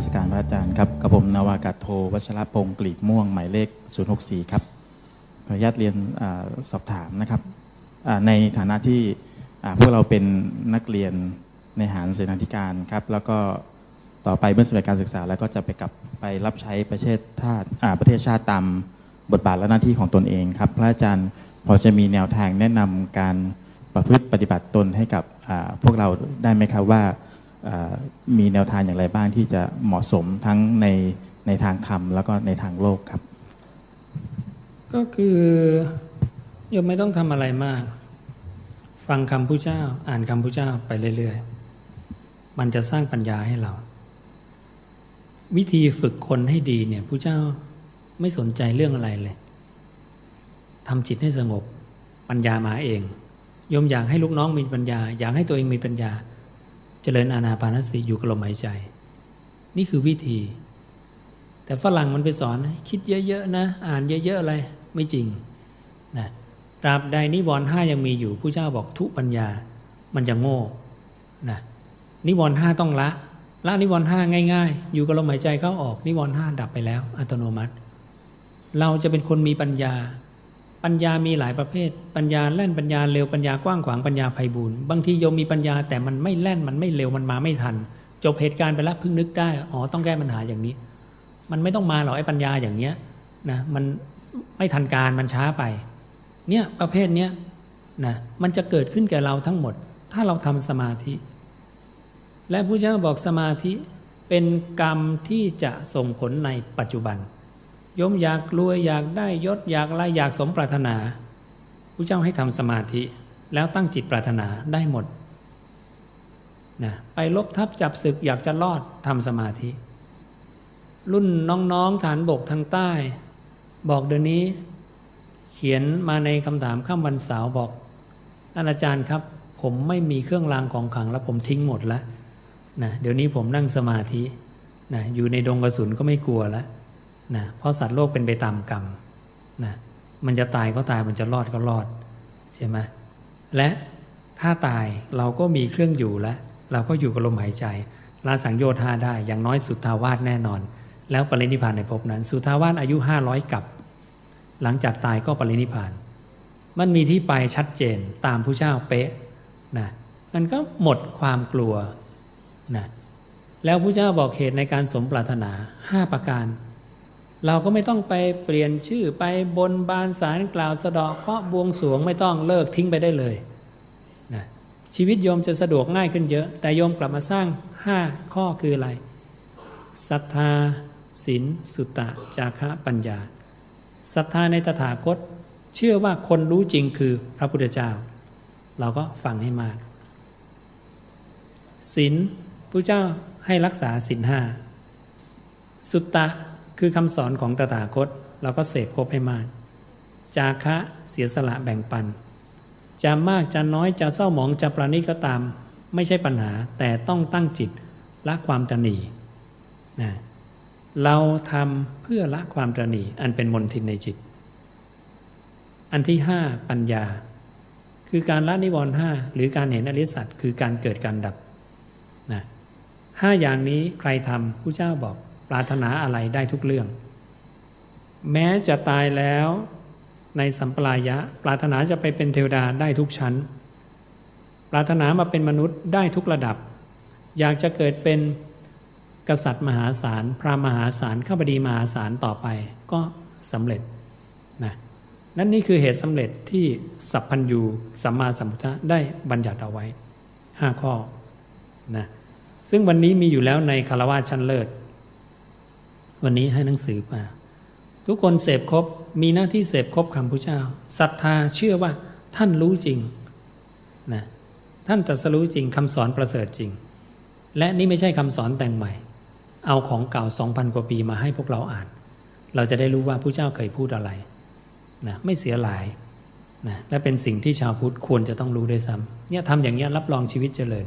มัสการพระอาจารย์ครับกับผมนาวากาโทวัชรพงศ์กลีบม่วงหมายเลข 064 ครับขออนุญาตเรียนอสอบถามนะครับในฐานะที่พวกเราเป็นนักเรียนในหารเสนาธิการครับ แล้วก็ต่อไปเมื่อสำเร็จการศึกษา แล้วก็จะไปกลับไปรับใช้ประเทศชาติประเทศชาติตามบทบาทและหน้าที่ของตนเองครับ พระอาจารย์พอจะมีแนวทางแนะนำการประพฤติปฏิบัติตนให้กับพวกเราได้ไหมครับว่า มีแนวทางอย่างไรบ้างที่จะเหมาะสมทั้งในในทางธรรมแล้วก็ในทางโลกครับ ก็คือโยมไม่ต้องทำอะไรมาก ฟังคำพุทธเจ้า อ่านคำพุทธเจ้าไปเรื่อยๆ มันจะสร้างปัญญาให้เรา วิธีฝึกคนให้ดีเนี่ยพุทธเจ้าไม่สนใจเรื่องอะไรเลยทำจิตให้สงบปัญญามาเองโยมอยากให้ลูกน้องมีปัญญา อยากให้ตัวเองมีปัญญา เจริญอานาปานสติอยู่กับลมหายใจ นี่คือวิธี แต่ฝรั่งมันไปสอนคิดเยอะๆนะ อ่านเยอะๆอะไรไม่จริงนะตราบใดนิวรณ์ห้ายังมีอยู่ผู้เจ้าบอกทุปัญญา มันจะโง่นะนิวรณ์ห้าต้องละ ละนิวรณ์ห้าง่ายๆ อยู่กับลมหายใจเข้าออกนิวรณ์ห้าดับไปแล้ว อัตโนมัติ เราจะเป็นคนมีปัญญา ปัญญามีหลายประเภท ปัญญาแล่นปัญญาเร็วปัญญากว้างขวางปัญญาไพบูรณ์บางทีโยมมีปัญญาแต่มันไม่แล่นมันไม่เร็วมันมาไม่ทัน จบเหตุการณ์ไปแล้วเพิ่งนึกได้อ๋อต้องแก้ปัญหาอย่างนี้ มันไม่ต้องมาหรอกไอ้ปัญญาอย่างเนี้ยนะมันไม่ทันการมันช้าไป เนี่ยประเภทเนี้ยนะมันจะเกิดขึ้นแก่เราทั้งหมด ถ้าเราทำสมาธิ และพระเจ้าบอกสมาธิเป็นกรรมที่จะส่งผลในปัจจุบัน ยมอยากรวยอยากได้ยศอยากอะไรอยากสมปรารถนาพระเจ้าให้ทำสมาธิ แล้วตั้งจิตปรารถนาได้หมดนะไปลบทับจับศึกอยากจะรอดทำสมาธิ รุ่นน้องๆฐานบกทางใต้ บอกเดี๋ยวนี้ เขียนมาในคำถามข้ามวันเสาร์บอกท่านอาจารย์ครับ ผมไม่มีเครื่องรางของขลังแล้วผมทิ้งหมดแล้วนะเดี๋ยวนี้ผมนั่งสมาธินะอยู่ในดงกระสุนก็ไม่กลัวแล้ว นะเพราะสัตว์โลกเป็นไปตามกรรมนะมันจะตายก็ตายมันจะรอดก็รอดใช่ไหมและถ้าตายเราก็มีเครื่องอยู่แล้ว เราก็อยู่กับลมหายใจลาสังโยธาได้อย่างน้อยสุทธาวาสแน่นอน แล้วปรินิพานในภพนั้น สุทธาวาสอายุห้าร้อยกับ หลังจากตายก็ปรินิพาน มันมีที่ไปชัดเจนตามผู้เจ้าเป๊ะนะมันก็หมดความกลัวนะแล้วผู้เจ้าบอกเหตุในการสมปรารถนาห้าประการ เราก็ไม่ต้องไปเปลี่ยนชื่อไปบนบานสารกล่าวสะเดาะเคาะบวงสวงไม่ต้องเลิกทิ้งไปได้เลยนะชีวิตโยมจะสะดวกง่ายขึ้นเยอะ แต่โยมกลับมาสร้างห้าข้อคืออะไรศรัทธาศีลสุตตะ จาคะปัญญาศรัทธาในตถาคต เชื่อว่าคนรู้จริงคือพระพุทธเจ้า เราก็ฟังให้มากศีลพระเจ้าให้รักษาศีลห้าสุตตะ คือคำสอนของตถาคตเราก็เสพครบให้มาก จาคะเสียสละแบ่งปัน จะมากจะน้อยจะเศร้าหมองจะประณีตก็ตาม ไม่ใช่ปัญหาแต่ต้องตั้งจิตละความตนีนะเราทำเพื่อละความตนีอันเป็นมนทินในจิต อันที่ห้าปัญญา คือการละนิวรณ์ห้าหรือการเห็นอริสัจคือการเกิดการดับนะห้าอย่างนี้ใครทำผู้เจ้าบอก ปรารถนาอะไรได้ทุกเรื่อง แม้จะตายแล้วในสัมปรายะ ปรารถนาจะไปเป็นเทวดาได้ทุกชั้น ปรารถนามาเป็นมนุษย์ได้ทุกระดับ อยากจะเกิดเป็นกษัตริย์มหาศาล พระมหาศาลข้าพดีมหาศาลต่อไปก็สำเร็จนะนั่นนี่คือเหตุสำเร็จที่สัพพัญญูสัมมาสัมพุทธะได้บัญญัติเอาไว้ห้าข้อนะซึ่งวันนี้มีอยู่แล้วในคารวะชั้นเลิศ วันนี้ให้หนังสือมาทุกคนเสพครบมีหน้าที่เสพครบคำพุทธเจ้าศรัทธาเชื่อว่าท่านรู้จริงนะท่านตรัสรู้จริงคำสอนประเสริฐจริง และนี่ไม่ใช่คำสอนแต่งใหม่ เอาของเก่าสองพันกว่าปีมาให้พวกเราอ่าน เราจะได้รู้ว่าผู้เจ้าเคยพูดอะไรนะไม่เสียหลายนะและเป็นสิ่งที่ชาวพุทธควรจะต้องรู้ด้วยซ้ำเนี่ยทำอย่างนี้รับรองชีวิตเจริญ